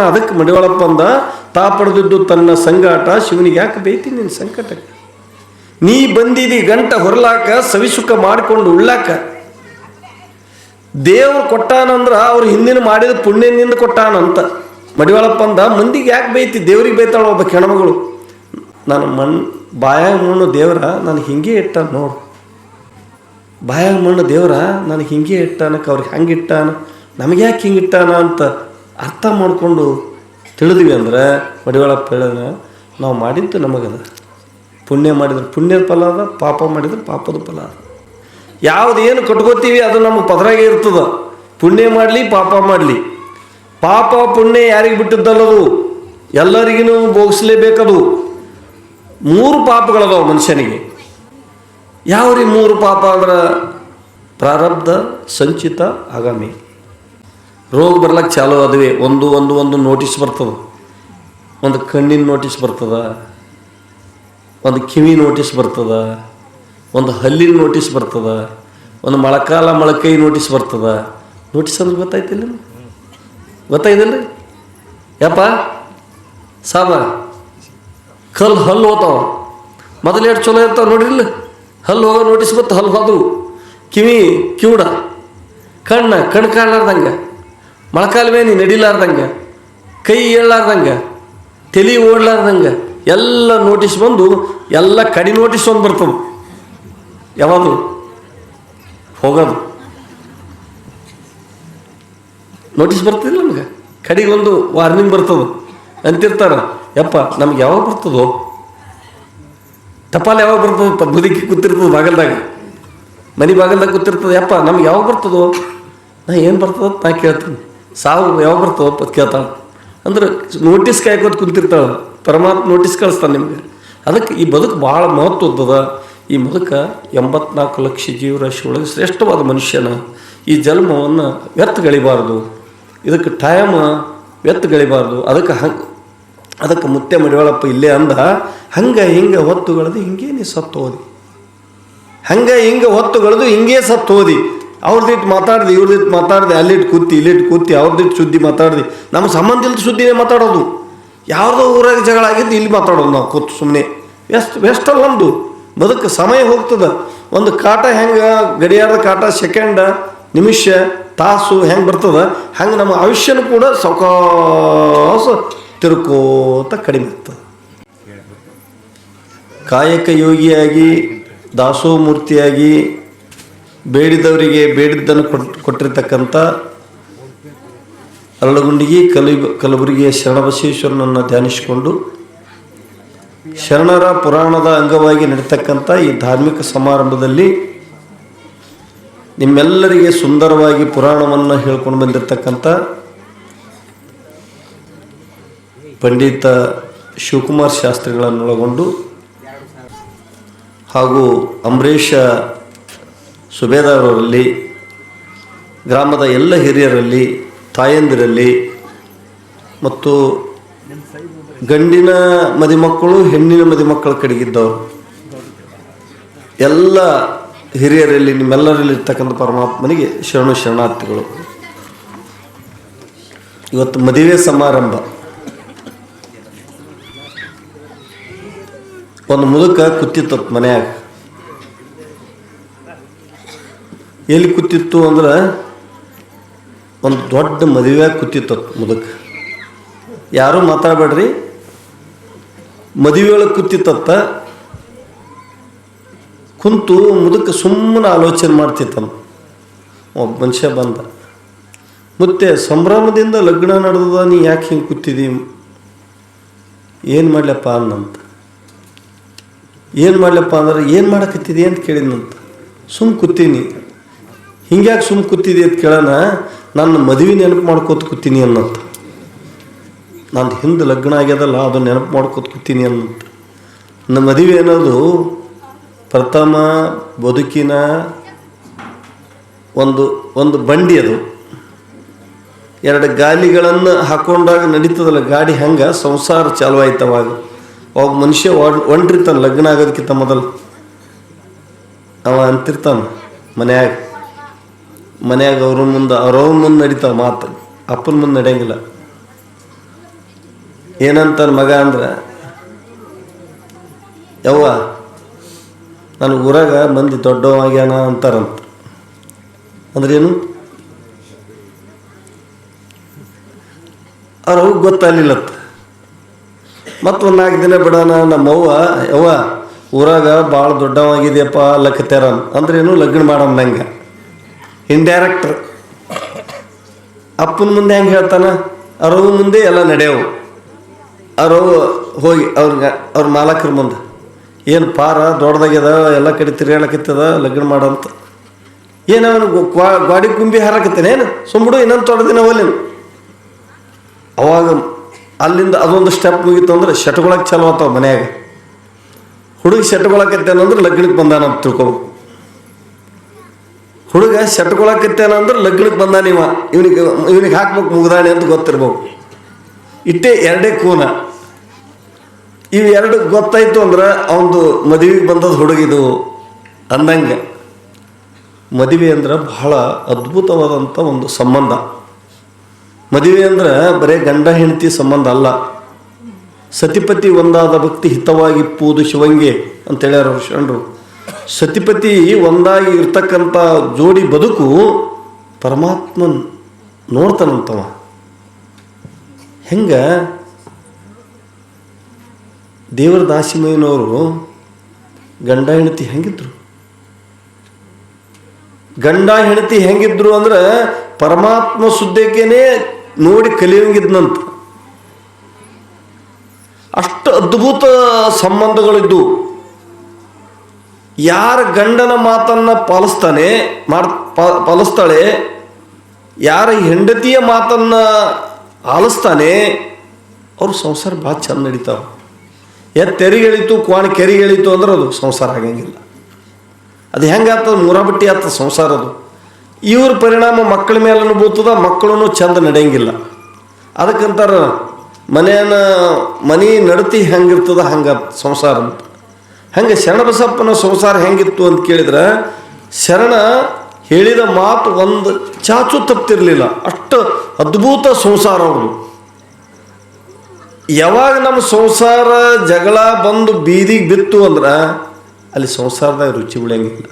ಅದಕ್ಕೆ ಮಡಿವಾಳಪ್ಪ ಅಂದ, ತಾ ಪಡೆದಿದ್ದು ತನ್ನ ಸಂಗಾಟ, ಶಿವನಿಗೆ ಯಾಕೆ ಬೈತಿ ನಿನ್ನ ಸಂಕಟಕ್ಕೆ? ನೀ ಬಂದಿದಿ ಗಂಟ ಹೊರಲಾಕ ಸವಿಸುಖ ಮಾಡಿಕೊಂಡು ಉಳ್ಳಾಕ. ದೇವ್ರು ಕೊಟ್ಟಾನಂದ್ರ ಅವ್ರು ಹಿಂದಿನ ಮಾಡಿದ ಪುಣ್ಯನಿಂದ ಕೊಟ್ಟಾನಂತ. ಮಡಿವಾಳಪ್ಪ ಅಂದ, ಮಂದಿಗೆ ಯಾಕೆ ಬೈತಿ ದೇವ್ರಿಗೆ ಬೈತಾಳ ಒಬ್ಬ ಹೆಣ್ಮಗಳು ನಾನು ಮಣ್ ಬಾಯ ಮಣ್ಣು ದೇವ್ರ, ನಾನು ಹಿಂಗೆ ಇಟ್ಟ ನೋಡು. ಬಾಯ ಮಣ್ಣು ದೇವ್ರ, ನಾನು ಹಿಂಗೆ ಇಟ್ಟಾನಕ್ಕೆ, ಅವ್ರಿಗೆ ಹಂಗೆ ಇಟ್ಟಾನ. ನಮಗೆ ಯಾಕೆ ಹಿಂಗೆ ಇಟ್ಟಾನ? ಅಂತ ಅರ್ಥ ಮಾಡಿಕೊಂಡು ತಿಳಿದ್ವಿ ಅಂದ್ರೆ, ಮಡಿವಾಳಪ್ಪ ಹೇಳಿದ್ರೆ, ನಾವು ಮಾಡಿದ್ದು ನಮಗದ. ಪುಣ್ಯ ಮಾಡಿದ್ರೆ. ಪುಣ್ಯದ ಫಲ ಅದ, ಪಾಪ ಮಾಡಿದ್ರೆ, ಪಾಪದ ಫಲ ಅದ. ಏನು ಕಟ್ಕೋತೀವಿ, ಅದು ನಮ್ಮ ಪದರಾಗೆ ಇರ್ತದ. ಪುಣ್ಯ ಮಾಡಲಿ, ಪಾಪ ಮಾಡಲಿ. ಪಾಪ ಪುಣ್ಯ ಯಾರಿಗೆ ಬಿಟ್ಟಿದ್ದಲ್ಲದು? ಎಲ್ಲರಿಗೂ ಭೋಗಿಸ್ಲೇಬೇಕದು. ಮೂರು ಪಾಪಗಳದಾವ ಮನುಷ್ಯನಿಗೆ. ಯಾವ ರೀ ಮೂರು ಪಾಪ ಅಂದ್ರೆ ಪ್ರಾರಬ್ಧ, ಸಂಚಿತ, ಆಗಾಮಿ. ರೋಗ ಬರ್ಲಕ್ಕೆ ಚಾಲೋ ಅದುವೆ. ಒಂದು ಒಂದು ಒಂದು ನೋಟಿಸ್ ಬರ್ತದೆ. ಒಂದು ಕಣ್ಣಿನ ನೋಟಿಸ್ ಬರ್ತದ. ಒಂದು ಕಿವಿ ನೋಟಿಸ್ ಬರ್ತದ. ಒಂದು ಹಲ್ಲಿನ ನೋಟಿಸ್ ಬರ್ತದ. ಒಂದು ಮೊಳಕಾಲ, ಮೊಳಕೈ ನೋಟಿಸ್ ಬರ್ತದ. ನೋಟಿಸ್ ಅಂದ್ರೆ ಗೊತ್ತಾಯ್ತಿಲ್ಲ ಗೊತ್ತಾಯ್ತಿಲ್ಲ ಯಪ್ಪ, ಸಾಬ, ಕಲ್ಲು ಹಲ್ಲು ಹೋತಾವ. ಮೊದಲು ಎಷ್ಟು ಚಲೋ ಇರ್ತಾವ ನೋಡ್ರಿಲ್ಲ ಹಲ್ಲು ಹೋಗೋ ನೋಟಿಸ್ ಬತ್ತು ಹಲ್ಲು ಹೋದವು ಕಿವಿ ಕಿವುಡ ಕಣ್ಣ, ಕಣ್ ಕಾಣಲಾರ್ದಂಗೆ. ಮೊಳಕಾಲ ನೀ ನಡಿಲಾರ್ದಂಗೆ, ಕೈ ಏಳಲಾರ್ದಂಗೆ, ತಲೆ ಓಡ್ಲಾರ್ದಂಗೆ, ಎಲ್ಲ ನೋಟಿಸ್ ಬಂದು, ಎಲ್ಲ ಕಡಿ ನೋಟಿಸ್ ಒಂದು ಬರ್ತವೆ ಯಾವಾಗ ಹೋಗೋದು. ನೋಟಿಸ್ ಬರ್ತಿಲ್ಲ ನಮ್ಗೆ. ಕಡೆಗೆ ಒಂದು ವಾರ್ನಿಂಗ್ ಬರ್ತದೆ. ಅಂತಿರ್ತಾರ, ಯಪ್ಪ, ನಮ್ಗೆ ಯಾವಾಗ ಬರ್ತದೋ? ಟಪಾಲ್ ಯಾವಾಗ ಬರ್ತದೆ? ಬದುಕಿ ಕೂತಿರ್ತದೆ ಬಾಗಲ್ದಾಗ. ಮನೆ ಬಾಗಲ್ದಾಗ ಕೂತಿರ್ತದೆ. ಯಪ್ಪ, ನಮ್ಗೆ ಯಾವಾಗ ಬರ್ತದೋ? ನಾ ಏನು ಬರ್ತದ ನಾ ಕೇಳ್ತೀನಿ. ಸಾವು ಯಾವಾಗ ಬರ್ತಾವ ಅಂತ ಕೇಳ್ತಾಳೆ ಅಂದ್ರೆ ನೋಟಿಸ್ ಕಾಯ್ಕೊಂಡು ಕುಂತಿರ್ತಾಳೆ. ಪರಮಾತ್ಮ ನೋಟಿಸ್ ಕಳಿಸ್ತಾನೆ ನಿಮಗೆ. ಅದಕ್ಕೆ ಈ ಬದುಕು ಭಾಳ ಮಹತ್ವದ್ದದ ಈ ಬದುಕ ಎಂಬತ್ನಾಲ್ಕು ಲಕ್ಷ ಜೀವರಾಶಿ ಒಳಗೆ ಶ್ರೇಷ್ಠವಾದ ಮನುಷ್ಯನ ಈ ಜನ್ಮವನ್ನು ವ್ಯರ್ಥಗಳಿಬಾರ್ದು. ಇದಕ್ಕೆ ಟೈಮ್ ವ್ಯರ್ಥಗಳಿಬಾರ್ದು. ಅದಕ್ಕೆ ಹಂಗೆ ಅದಕ್ಕೆ ಮುತ್ತೆ ಮಡಿವಾಳಪ್ಪ ಇಲ್ಲೇ ಅಂದ, ಹಂಗೆ ಹಿಂಗೆ ಹೊತ್ತುಗಳದು ಹಿಂಗೇನೆ ನೀ ಸತ್ತು ಹೋದಿ. ಹಂಗೆ ಹಿಂಗೆ ಹೊತ್ತುಗಳದು ಹಿಂಗೇ ಸತ್ತು ಹೋದಿ ಅವ್ರದಿಟ್ಟು ಮಾತಾಡ್ದೆ ಇವ್ರದಿಟ್ಟು ಮಾತಾಡ್ದೆ, ಅಲ್ಲಿಟ್ಟು ಕೂತಿ, ಇಲ್ಲಿಟ್ಟು ಕೂತಿ ಅವ್ರದಿಟ್ಟು ಸುದ್ದಿ ಮಾತಾಡ್ದೆ. ನಮ್ಮ ಸಂಬಂಧ ಇಲ್ಲದ ಸುದ್ದಿನೇ ಮಾತಾಡೋದು. ಯಾವುದೋ ಊರಾಗ ಜಗಳ ಆಗಿದ್ದು ಇಲ್ಲಿ ಮಾತಾಡೋದು ನಾವು ಕೂತು ಸುಮ್ಮನೆ ವೆಸ್ಟ್ ವೆಸ್ಟಲ್ಲಿ ನಮ್ಮದು ಬದುಕು ಸಮಯ ಹೋಗ್ತದೆ. ಒಂದು ಕಾಟ ಹೆಂಗೆ, ಗಡಿಯಾರದ ಕಾಟ ಸೆಕೆಂಡ ನಿಮಿಷ, ತಾಸು ಹೆಂಗೆ ಬರ್ತದ, ಹಂಗೆ ನಮ್ಮ ಆಯುಷ್ಯನೂ ಕೂಡ ಸೌಕಾಸ ತಿರುಕೋತ ಕಡಿಮೆ ಆಗ್ತದೆ. ಕಾಯಕ ಯೋಗಿಯಾಗಿ, ದಾಸೋಮೂರ್ತಿಯಾಗಿ ಬೇಡಿದವರಿಗೆ ಬೇಡಿದ್ದನ್ನು ಕೊಟ್, ಕೊಟ್ಟಿರ್ತಕ್ಕಂಥ ಅರಳಗುಂಡಿಗೆ ಕಲಿ, ಕಲಬುರಗಿಯ ಶರಣಬಸವೇಶ್ವರನನ್ನು ಧ್ಯಾನಿಸಿಕೊಂಡು ಶರಣರ ಪುರಾಣದ ಅಂಗವಾಗಿ ನಡೀತಕ್ಕಂಥ ಈ ಧಾರ್ಮಿಕ ಸಮಾರಂಭದಲ್ಲಿ ನಿಮ್ಮೆಲ್ಲರಿಗೆ ಸುಂದರವಾಗಿ ಪುರಾಣವನ್ನು ಹೇಳ್ಕೊಂಡು ಬಂದಿರತಕ್ಕಂಥ ಪಂಡಿತ ಶಿವಕುಮಾರ್ ಶಾಸ್ತ್ರಿಗಳನ್ನೊಳಗೊಂಡು ಹಾಗೂ ಅಂಬರೀಷ ಸುಬೇದಾರವರಲ್ಲಿ ಗ್ರಾಮದ ಎಲ್ಲ ಹಿರಿಯರಲ್ಲಿ, ತಾಯಂದಿರಲ್ಲಿ ಮತ್ತು ಗಂಡಿನ ಮದಿಮಕ್ಕಳು ಹೆಣ್ಣಿನ ಮದಿಮಕ್ಕಳ ಕಡೆಗಿದ್ದವರು ಎಲ್ಲ ಹಿರಿಯರಲ್ಲಿ, ನಿಮ್ಮೆಲ್ಲರಲ್ಲಿ ಇರ್ತಕ್ಕಂಥ ಪರಮಾತ್ಮನಿಗೆ ಶರಣು ಶರಣಾರ್ಥಿಗಳು. ಇವತ್ತು ಮದುವೆ ಸಮಾರಂಭ. ಒಂದು ಮುದುಕ ಕುತ್ತಿತ್ತು ಮನ್ಯಾಗ. ಎಲ್ಲಿ ಕೂತಿತ್ತು ಅಂದ್ರೆ ಒಂದು ದೊಡ್ಡ ಮದುವೆ ಕೂತಿತ್ತು ಮುದುಕ. ಯಾರೂ ಮಾತಾಡಬೇಡ್ರಿ. ಮದುವೆಯೊಳಗೆ ಕೂತಿತ್ತತ್ತ ಕುಂತು ಮುದುಕ ಸುಮ್ಮನೆ ಆಲೋಚನೆ ಮಾಡ್ತಿತ್ತನು ಒಬ್ಬ ಮನುಷ್ಯ ಬಂದ. ಮತ್ತೆ ಸಂಭ್ರಮದಿಂದ ಲಗ್ನ ನಡೆದ ನೀ ಯಾಕೆ ಹಿಂಗೆ ಕೂತಿದ್ದೀ ಏನು ಮಾಡ್ಲಪ್ಪ ಅನ್ನಂತ. ಏನು ಮಾಡ್ಲಪ್ಪ ಅಂದ್ರೆ ಏನು ಮಾಡಕತ್ತಿದಿ ಅಂತ ಕೇಳಿದ್ನಂತ. ಸುಮ್ಮನೆ ಕೂತೀನಿ. ಹಿಂಗ್ಯಾಕೆ ಸುಮ್ಮ ಕೂತಿದಿ ಅಂತ ಕೇಳೋಣ ನನ್ನ ಮದುವೆ ನೆನಪು ಮಾಡ್ಕೋತ ಕೂತೀನಿ ಅನ್ನಂತ. ನಾನು ಹಿಂದೆ ಲಗ್ನ ಆಗ್ಯದಲ್ಲ ಅದು ನೆನಪು ಮಾಡ್ಕೋತ ಕೂತೀನಿ ಅನ್ನಂತ. ನನ್ನ ಮದುವೆ ಅನ್ನೋದು ಪ್ರಥಮ ಬದುಕಿನ ಒಂದು ಒಂದು ಬಂಡಿ ಅದು. ಎರಡು ಗಾಲಿಗಳನ್ನು ಹಾಕೊಂಡಾಗ ನಡೀತದಲ್ಲ, ಗಾಡಿ ಹಂಗೆ ಸಂಸಾರ ಚಾಲು ಆಯ್ತವಾಗ ಅವಾಗ. ಮನುಷ್ಯ ಒಂಟ್ರಿತಾನೆ ಲಗ್ನ ಆಗೋದಕ್ಕಿಂತ ಮೊದಲು. ಅವ ಅಂತಿರ್ತಾನೆ ಮನ್ಯಾಗ. ಮನ್ಯಾಗ ಅವ್ರ ಮುಂದೆ ಅವ್ರವ್ರ ಮುಂದೆ ನಡೀತಾವ ಮಾತು. ಅಪ್ಪನ ಮುಂದೆ ನಡೆಯಂಗಿಲ್ಲ. ಏನಂತ ಮಗ ಅಂದ್ರೆ, ಯವ್ವ ನನ್ನ ಊರಾಗ ಮಂದಿ ದೊಡ್ಡವಾಗ್ಯಾನ ಅಂತಾರಂತ. ಅಂದ್ರೇನು ಅವ್ರು ಅವಾಗ ಗೊತ್ತಾಗಲಿಲ್ಲತ್ತ ಮತ್ತೊಂದು ನಾಲ್ಕು ದಿನ ಬಿಡೋಣ, ನಮ್ಮವ್ವ, ಯವ್ವ, ಊರಾಗ ಭಾಳ ದೊಡ್ಡವಾಗಿದೆಯಪ್ಪ ಲಕ್ಕತ್ಯಾರ. ಅಂದ್ರೇನು ಲಗ್ನ ಮಾಡಮ್ಮ ನಂಗೆ. ಇಂಡೈರೆಕ್ಟ್ ಅಪ್ಪನ ಮುಂದೆ ಹೆಂಗೆ ಹೇಳ್ತಾನೆ? ಅರವ್ ಮುಂದೆ ಎಲ್ಲ ನಡೆಯವು. ಅರವು ಹೋಗಿ ಅವ್ರಿಗೆ, ಅವ್ರ ಮಾಲಕರ ಮುಂದೆ. ಏನು ಪಾರ ದೊಡ್ಡದಾಗ್ಯದ, ಎಲ್ಲ ಕಡೆ ತಿರ್ಗಾಡಕತ್ತದ ಲಗ್ನ ಮಾಡಂತ. ಏನು ಅವನು ಗಾಡಿ ಕುಂಬಿ ಹಾರಕತ್ತೇನೆ ಏನು? ಸುಂಬಿಡು ಇನ್ನೊಂದು ತೊಡದಿನ ಹೋಗ್ಲೇನು ಅವಾಗ ಅಲ್ಲಿಂದ ಅದೊಂದು ಸ್ಟೆಪ್ ಮುಗೀತು ಅಂದ್ರೆ ಶಟ್ಕೊಳಕ್ಕೆ ಚಲೋ ಆತಾವ ಮನ್ಯಾಗ. ಹುಡುಗ ಶಟ್ಕೊಳಕತ್ತೇನಂದ್ರೆ ಲಗ್ನಕ್ಕೆ ಬಂದಾನ ಅಂತ ತಿಳ್ಕೊಬೇಕು. ಹುಡುಗ ಶಟ್ಕೊಳಕತ್ತೇನ ಅಂದ್ರೆ ಲಗ್ನಕ್ಕೆ ಬಂದಾನ ಇವ ಇವನಿಗೆ ಇವನಿಗೆ ಹಾಕ್ಬೇಕು ಮುಗ್ದಾಣಿ ಅಂತ ಗೊತ್ತಿರ್ಬೇಕು. ಇಟ್ಟೇ ಎರಡೇ ಕೂನ. ಇವು ಎರಡು ಗೊತ್ತಾಯ್ತು ಅಂದ್ರೆ ಅವನದು ಮದುವೆಗೆ ಬಂದದ್ದು ಹುಡುಗಿದು ಅಂದಂಗೆ. ಮದುವೆ ಅಂದ್ರೆ ಬಹಳ ಅದ್ಭುತವಾದಂಥ ಒಂದು ಸಂಬಂಧ. ಮದುವೆ ಅಂದ್ರೆ ಬರೀ ಗಂಡ ಹೆಂಡತಿ ಸಂಬಂಧ ಅಲ್ಲ. ಸತಿಪತಿ ಒಂದಾದ ಭಕ್ತಿ ಹಿತವಾಗಿ ಪೂದು ಶಿವಂಗೆ ಅಂತ ಹೇಳ್ಯಾರ ಅವ್ರು ಶರಣರು ಸತಿಪತಿ ಒಂದಾಗಿ ಇರ್ತಕ್ಕಂಥ ಜೋಡಿ ಬದುಕು ಪರಮಾತ್ಮ ನೋಡ್ತಾನಂತವ. ಹೆಂಗ? ದೇವರ ದಾಸಿಮಯ್ಯನವರು ಗಂಡ ಹೆಂಡತಿ ಹೆಂಗಿದ್ರು? ಗಂಡ ಹೆಂಡತಿ ಹೆಂಗಿದ್ರು ಅಂದ್ರೆ ಪರಮಾತ್ಮ ಸುದ್ದಕ್ಕೇನೆ ನೋಡಿ ಕಲಿಯಂಗಿದ್ನಂತ. ಅಷ್ಟು ಅದ್ಭುತ ಸಂಬಂಧಗಳಿದ್ದು ಯಾರ ಗಂಡನ ಮಾತನ್ನ ಪಾಲಿಸ್ತಾನೆ ಮಾಡ್ ಪಾಲಿಸ್ತಾಳೆ, ಯಾರ ಹೆಂಡತಿಯ ಮಾತನ್ನ ಆಲಿಸ್ತಾನೆ, ಅವ್ರ ಸಂಸಾರ ಭಾಳ ಚೆಂದ ನಡೀತಾವ. ಎತ್ ತೆರಿಗೆಳಿತು, ಕ್ವಾಣ ಕೆರಿಗೆಳಿತು ಅಂದ್ರೆ ಅದು ಸಂಸಾರ ಆಗಂಗಿಲ್ಲ. ಅದು ಹೆಂಗಾಗ್ತದ ಮೂರಾಬಟ್ಟಿ ಆಗ್ತದ ಸಂಸಾರ ಅದು. ಇವ್ರ ಪರಿಣಾಮ ಮಕ್ಕಳ ಮೇಲೂ ಬೀಳ್ತದ ಮಕ್ಕಳು ಚೆಂದ ನಡೆಯಂಗಿಲ್ಲ. ಅದಕ್ಕಂತಾರ ಮನೆಯನ್ನ ಮನೆ ನಡತಿ ಹೆಂಗಿರ್ತದ ಹಂಗೆ ಸಂಸಾರ ಅಂತ. ಹಂಗೆ ಶರಣಬಸಪ್ಪನ ಸಂಸಾರ ಹೆಂಗಿತ್ತು ಅಂತ ಕೇಳಿದ್ರೆ, ಶರಣ ಹೇಳಿದ ಮಾತು ಒಂದು ಚಾಚು ತಪ್ತಿರಲಿಲ್ಲ. ಅಷ್ಟು ಅದ್ಭುತ ಸಂಸಾರ ಅವರು ಯಾವಾಗ ನಮ್ಮ ಸಂಸಾರ ಜಗಳ ಬಂದು ಬೀದಿಗೆ ಬಿತ್ತು ಅಂದ್ರೆ, ಅಲ್ಲಿ ಸಂಸಾರದಾಗ ರುಚಿ ಉಳಿಯಂಗಿಲ್ಲ.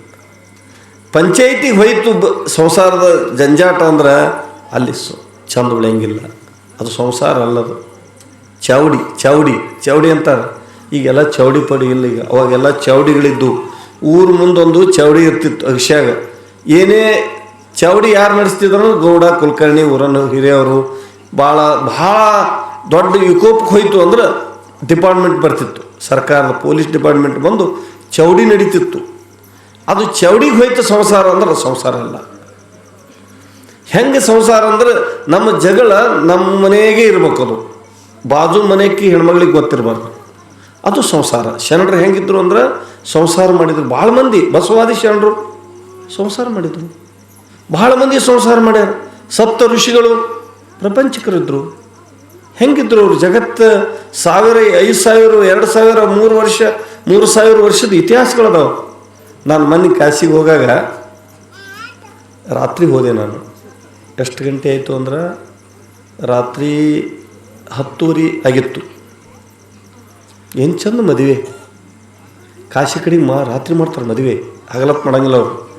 ಪಂಚಾಯಿತಿಗೆ ಹೋಯ್ತು ಬ, ಸಂಸಾರದ ಜಂಜಾಟ ಅಂದ್ರೆ, ಅಲ್ಲಿ ಚಂದ ಉಳಿಯಂಗಿಲ್ಲ. ಅದು ಸಂಸಾರ ಅಲ್ಲದು. ಚೌಡಿ ಚೌಡಿ ಚೌಡಿ ಅಂತಾರೆ. ಈಗೆಲ್ಲ ಚೌಡಿ ಪಡಿ ಇಲ್ಲ ಈಗ. ಅವಾಗೆಲ್ಲ ಚೌಡಿಗಳಿದ್ದು. ಊರ ಮುಂದೊಂದು ಚೌಡಿ ಇರ್ತಿತ್ತು ಅಗಶ್ಯಾಗ ಏನೇ ಚೌಡಿ ಯಾರು ನಡೆಸ್ತಿದ್ರು ಗೌಡ, ಕುಲಕರ್ಣಿ, ಊರನ್ನು ಹಿರಿಯವರು ಭಾಳ ಭಾಳ ದೊಡ್ಡ ವಿಕೋಪಕ್ಕೆ ಹೋಯ್ತು ಅಂದ್ರೆ ಡಿಪಾರ್ಟ್ಮೆಂಟ್ ಬರ್ತಿತ್ತು. ಸರ್ಕಾರದ ಪೊಲೀಸ್ ಡಿಪಾರ್ಟ್ಮೆಂಟ್ ಬಂದು ಚೌಡಿ ನಡೀತಿತ್ತು. ಅದು ಚೌಡಿಗೆ ಹೋಯ್ತು ಸಂಸಾರ ಅಂದ್ರೆ ಸಂಸಾರ ಅಲ್ಲ. ಹೆಂಗೆ ಸಂಸಾರ ಅಂದ್ರೆ ನಮ್ಮ ಜಗಳ ನಮ್ಮ ಮನೆಗೆ ಇರ್ಬೇಕು ಅದು ಬಾಜು ಮನೆಗೆ ಹೆಣ್ಮಗಳಿಗೆ ಗೊತ್ತಿರಬಾರ್ದು. ಅದು ಸಂಸಾರ. ಶರಣರು ಹೆಂಗಿದ್ರು ಅಂದ್ರೆ ಸಂಸಾರ ಮಾಡಿದ್ರು. ಭಾಳ ಮಂದಿ ಬಸವಾದಿ ಶರಣರು ಸಂಸಾರ ಮಾಡಿದ್ರು. ಭಾಳ ಮಂದಿ ಸಂಸಾರ ಮಾಡ್ಯಾರ. ಸಪ್ತ ಋಷಿಗಳು ಪ್ರಪಂಚಕರಿದ್ರು. ಹೆಂಗಿದ್ರು ಅವರು? ಜಗತ್ತು ಸಾವಿರ, ಐದು ಸಾವಿರ, ಎರಡು ಸಾವಿರ, ಮೂರು ವರ್ಷ, ಮೂರು ಸಾವಿರ ವರ್ಷದ ಇತಿಹಾಸಗಳದಾವ. ನಾನು ಮನೆ ಕಾಸಿಗೆ ಹೋಗಾಗ ರಾತ್ರಿ ಹೋದೆ ನಾನು. ಎಷ್ಟು ಗಂಟೆ ಆಯಿತು ಅಂದ್ರೆ ರಾತ್ರಿ ಹತ್ತೂರಿ ಆಗಿತ್ತು. ಏನು ಚಂದ ಮದುವೆ. ಕಾಶಿ ಕಡೆ ಮಾ ರಾತ್ರಿ ಮಾಡ್ತಾರೆ ಮದುವೆ. ಹಗಲಪ್ಪ ಮಾಡಂಗಿಲ್ಲ ಅವರು.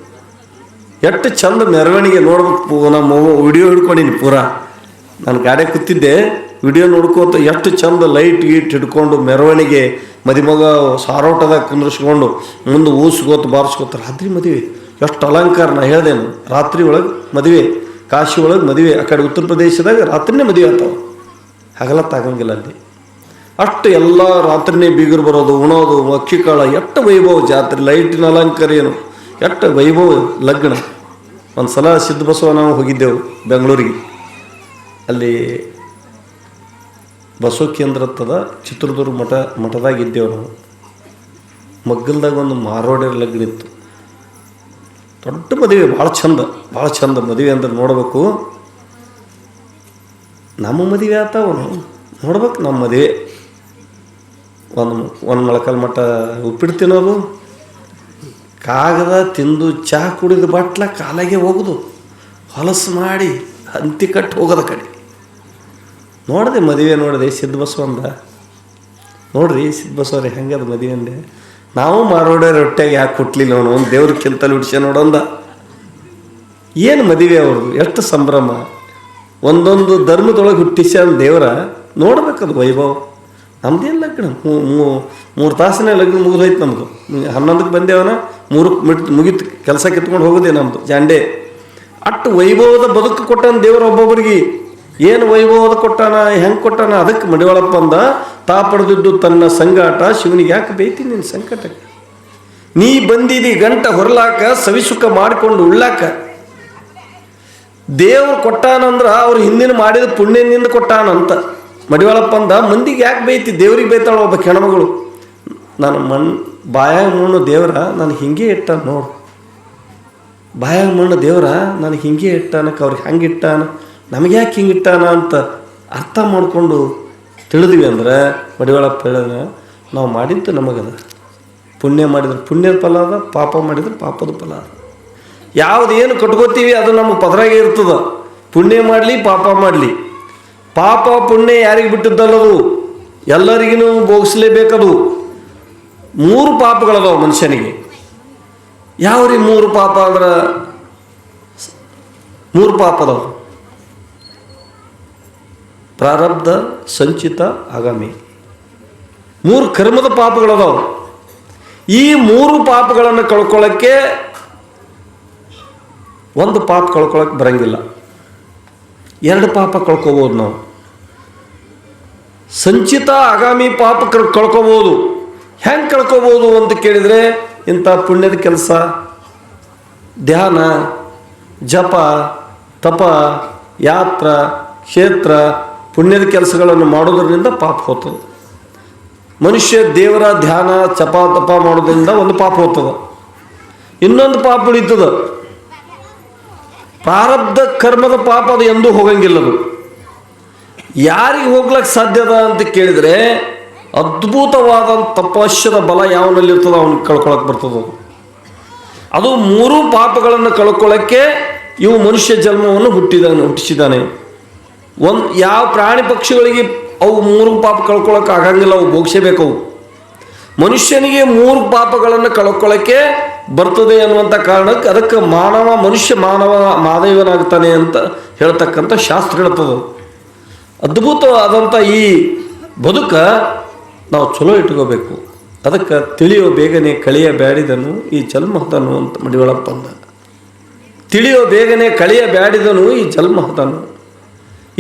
ಎಷ್ಟು ಚಂದ ಮೆರವಣಿಗೆ ನೋಡ್ಬೇಕು ನಮ್ಮ ವಿಡಿಯೋ ಹಿಡ್ಕೊಂಡಿನಿ ಪೂರಾ. ನಾನು ಗಾಡಿ ಕೂತಿದ್ದೆ, ವಿಡಿಯೋ ನೋಡ್ಕೋತ ಎಷ್ಟು ಚಂದ ಲೈಟ್ ಗೀಟ್ ಹಿಡ್ಕೊಂಡು ಮೆರವಣಿಗೆ ಮದಿಮಗ ಸಾರೋಟದಾಗ ಕುಂದ್ರಿಸ್ಕೊಂಡು ಮುಂದೆ ಊಸ್ಕೋತ ಬಾರಿಸ್ಕೋತ ರಾತ್ರಿ ಮದುವೆ. ಎಷ್ಟು ಅಲಂಕಾರ ನಾ ಹೇಳ್ದೇನು. ರಾತ್ರಿ ಒಳಗೆ ಮದುವೆ. ಕಾಶಿ ಒಳಗೆ ಮದುವೆ. ಆ ಕಡೆ ಉತ್ತರ ಪ್ರದೇಶದಾಗ ರಾತ್ರಿನೇ ಮದುವೆ ಆಗ್ತಾವೆ. ಹಗಲತ್ತಾಗಂಗಿಲ್ಲ ಅಲ್ಲಿ. ಅಷ್ಟು ಎಲ್ಲ ರಾತ್ರಿನೇ ಬೀಗರು ಬರೋದು, ಉಣೋದು, ಅಕ್ಕಿ ಕಾಳ ಎಷ್ಟು ವೈಭವ ಜಾತ್ರೆ, ಲೈಟಿನ ಅಲಂಕಾರ ಏನು? ಎಷ್ಟು ವೈಭವ ಲಗ್ನ? ಒಂದು ಸಲ ಸಿದ್ಧ ಬಸವ ನಾವು ಹೋಗಿದ್ದೆವು ಬೆಂಗಳೂರಿಗೆ. ಅಲ್ಲಿ ಬಸವ ಕೇಂದ್ರ ಹತ್ತದ ಚಿತ್ರದುರ್ಗ ಮಠ ಮಠದಾಗ ಇದ್ದೇವೆ ನಾವು. ಮಗ್ಗಲ್ದಾಗ ಒಂದು ಮಾರೋಡಿ ಲಗ್ನ ಇತ್ತು. ದೊಡ್ಡ ಮದುವೆ, ಭಾಳ ಚಂದ ಭಾಳ ಚಂದ ಮದುವೆ ಅಂದ್ರೆ ನೋಡಬೇಕು. ನಮ್ಮ ಮದುವೆ ಆತವನು. ನೋಡ್ಬೇಕು ನಮ್ಮ ಮದುವೆ. ಒಂದು ಒಂದು ಮೊಳಕಲ್ ಮಟ್ಟ ಉಪ್ಪಿಟ್ಟು ತಿನ್ನೋದು, ಕಾಗದ ತಿಂದು ಚಹಾ ಕುಡಿದ ಬಟ್ಲ ಕಾಲಾಗೆ ಹೋಗೋದು ಹೊಲಸು ಮಾಡಿ ಹಂತಿ ಕಟ್ಟು ಹೋಗೋದ ಕಡೆ. ನೋಡಿದೆ ಮದುವೆ ನೋಡಿದೆ ಸಿದ್ಧಬಸವಂದ ನೋಡ್ರಿ ಸಿದ್ಧ ಬಸವ್ರಿ ಹೆಂಗದ ಮದುವೆ ಅಂದೆ. ನಾವು ಮಾರೋಡೆ ರೊಟ್ಟೆಗೆ ಯಾಕೆ ಕೊಟ್ಲಿಲ್ಲ ಅವನು? ಒಂದು ದೇವ್ರ ಹುಡ್ಸ್ಯ ನೋಡೊಂದ ಏನು ಮದುವೆ ಅವ್ರದ್ದು ಎಷ್ಟು ಸಂಭ್ರಮ? ಒಂದೊಂದು ಧರ್ಮದೊಳಗೆ ಹುಟ್ಟಿಸ್ಯಾನ ದೇವರ? ನೋಡ್ಬೇಕದು ವೈಭವ. ನಮ್ದೇನು ಲಗ್ನ? ಮೂರು ತಾಸನೇ ಲಗ್ನ ಮುಗಿದೋಯ್ತು ನಮ್ಮದು ಹನ್ನೊಂದಕ್ಕೆ ಬಂದೇವನ ಮೂರಕ್ಕೆ ಮಿಟ್, ಮುಗಿತು, ಕೆಲಸ ಕಿತ್ಕೊಂಡು ಹೋಗೋದೇ ನಮ್ಮದು ಜಾಂಡೆ. ಅಟ್ಟು ವೈಭವದ ಬದುಕು ಕೊಟ್ಟಾನ ದೇವರ ಒಬ್ಬೊಬ್ಬರಿಗೆ ಏನು ವೈಭವದ ಕೊಟ್ಟಾನ, ಹೆಂಗೆ ಕೊಟ್ಟಾನ, ಅದಕ್ಕೆ ಮಡಿವಾಳಪ್ಪ ಅಂದ, ತಾ ಪಡೆದಿದ್ದು ತನ್ನ ಸಂಗಾಟ, ಶಿವನಿಗೆ ಯಾಕೆ ಬೈತಿ ನಿನ್ನ ಸಂಕಟ? ನೀ ಬಂದಿದಿ ಗಂಟ ಹೊರಲಾಕ ಸವಿಸುಖ ಮಾಡಿಕೊಂಡು ಉಳ್ಳಾಕ. ದೇವ್ರು ಕೊಟ್ಟಾನಂದ್ರ ಅವ್ರು ಹಿಂದಿನ ಮಾಡಿದ ಪುಣ್ಯನಿಂದ ಕೊಟ್ಟಾನಂತ. ಮಡಿವಾಳಪ್ಪ ಅಂದ ಮಂದಿಗೆ ಯಾಕೆ ಬೈತಿ ದೇವ್ರಿಗೆ ಬೈತಾಳ ಒಬ್ಬ ಹೆಣ್ಮಗಳು ನಾನು ಮಣ್ಣು ಬಾಯಾಗ ಮಣ್ಣು ದೇವ್ರ, ನಾನು ಹಿಂಗೆ ಇಟ್ಟ ನೋಡು. ಬಾಯಾಗ ಮಣ್ಣು ದೇವ್ರ, ನಾನು ಹಿಂಗೆ ಇಟ್ಟಾನಕ್ಕೆ ಅವ್ರಿಗೆ ಹೆಂಗೆ ಇಟ್ಟಾನ, ನಮಗೆ ಯಾಕೆ ಹಿಂಗೆ ಇಟ್ಟಾನ ಅಂತ ಅರ್ಥ ಮಾಡಿಕೊಂಡು ತಿಳಿದ್ವಿ ಅಂದ್ರೆ ಮಡಿವಾಳಪ್ಪ ಹೇಳಿದ್ರೆ ನಾವು ಮಾಡಿದ್ದು ನಮಗದ. ಪುಣ್ಯ ಮಾಡಿದ್ರೆ. ಪುಣ್ಯದ ಫಲ ಅದ, ಪಾಪ ಮಾಡಿದ್ರೆ ಪಾಪದ ಫಲ ಅದ. ಯಾವ್ದು ಏನು ಕಟ್ಕೋತೀವಿ ಅದು ನಮ್ಮ ಪದರಾಗೆ ಇರ್ತದ. ಪುಣ್ಯ ಮಾಡಲಿ, ಪಾಪ ಮಾಡಲಿ. ಪಾಪ ಪುಣ್ಯ ಯಾರಿಗೆ ಬಿಟ್ಟಿದ್ದಲ್ಲದು? ಎಲ್ಲರಿಗೂ ಭೋಗಿಸ್ಲೇಬೇಕದು. ಮೂರು ಪಾಪಗಳದಾವ ಮನುಷ್ಯನಿಗೆ. ಯಾವ ರೀ ಮೂರು ಪಾಪ ಅಂದ್ರೆ? ಮೂರು ಪಾಪ ಪ್ರಾರಬ್ಧ, ಸಂಚಿತ, ಆಗಾಮಿ. ಮೂರು ಕರ್ಮದ ಪಾಪಗಳದಾವ. ಈ ಮೂರು ಪಾಪಗಳನ್ನು ಕಳ್ಕೊಳ್ಳೋಕ್ಕೆ ಒಂದು ಪಾಪ ಕಳ್ಕೊಳ್ಳೋಕೆ ಬರಂಗಿಲ್ಲ. ಎರಡು ಪಾಪ ಕಳ್ಕೊಬೋದು ನಾವು. ಸಂಚಿತ ಆಗಾಮಿ ಪಾಪ ಕಳ್ ಕಳ್ಕೊಬೋದು. ಹೆಂಗೆ ಕಳ್ಕೊಬೋದು ಅಂತ ಕೇಳಿದರೆ ಇಂಥ ಪುಣ್ಯದ ಕೆಲಸ, ಧ್ಯಾನ, ಜಪ, ತಪ, ಯಾತ್ರ, ಕ್ಷೇತ್ರ, ಪುಣ್ಯದ ಕೆಲಸಗಳನ್ನು ಮಾಡೋದ್ರಿಂದ ಪಾಪ ಹೋಗ್ತದೆ. ಮನುಷ್ಯ ದೇವರ ಧ್ಯಾನ ಚಪ ತಪ ಮಾಡೋದ್ರಿಂದ ಒಂದು ಪಾಪ ಹೋಗ್ತದೆ. ಇನ್ನೊಂದು ಪಾಪ ಉಳಿತದ ಪ್ರಾರಬ್ಧ ಕರ್ಮದ ಪಾಪ ಅದು ಎಂದೂ ಹೋಗಂಗಿಲ್ಲದು. ಯಾರಿಗೆ ಹೋಗ್ಲಕ್ಕೆ ಸಾಧ್ಯದ ಅಂತ ಕೇಳಿದರೆ ಅದ್ಭುತವಾದ ತಪಸ್ಯದ ಬಲ ಯಾವನಲ್ಲಿರ್ತದೋ ಅವನಿಗೆ ಕಳ್ಕೊಳಕ್ಕೆ ಬರ್ತದ ಅದು. ಮೂರು ಪಾಪಗಳನ್ನು ಕಳ್ಕೊಳ್ಳೋಕ್ಕೆ ಇವು ಮನುಷ್ಯ ಜನ್ಮವನ್ನು ಹುಟ್ಟಿದಾನೆ ಹುಟ್ಟಿಸಿದ್ದಾನೆ ಒಂದು ಯಾವ ಪ್ರಾಣಿ ಪಕ್ಷಿಗಳಿಗೆ ಅವು ಮೂರು ಪಾಪ ಕಳ್ಕೊಳಕ್ಕೆ ಆಗಂಗಿಲ್ಲ, ಅವು ಭೋಗಿಸಬೇಕು ಅವು. ಮನುಷ್ಯನಿಗೆ ಮೂರು ಪಾಪಗಳನ್ನು ಕಳ್ಕೊಳ್ಳೋಕ್ಕೆ ಬರ್ತದೆ ಅನ್ನುವಂಥ ಕಾರಣಕ್ಕೆ ಅದಕ್ಕೆ ಮಾನವ ಮನುಷ್ಯ ಮಾನವ, ಮಾದೈವನಾಗ್ತಾನೆ ಅಂತ ಹೇಳ್ತಕ್ಕಂಥ ಶಾಸ್ತ್ರ ಹೇಳ್ತದೆ ಅದ್ಭುತವಾದಂಥ ಈ ಬದುಕ ನಾವು ಚಲೋ ಇಟ್ಕೋಬೇಕು. ಅದಕ್ಕೆ ತಿಳಿಯೋ ಬೇಗನೆ ಕಳಿಯ ಬ್ಯಾಡಿದನು, ಈ ಜಲ್ಮಹತನು ಅಂತ ಮಡಿವಳಪ್ಪಂದ ತಿಳಿಯೋ ಬೇಗನೆ ಕಳಿಯ ಬ್ಯಾಡಿದನು, ಈ ಜಲ್ಮಹತನು.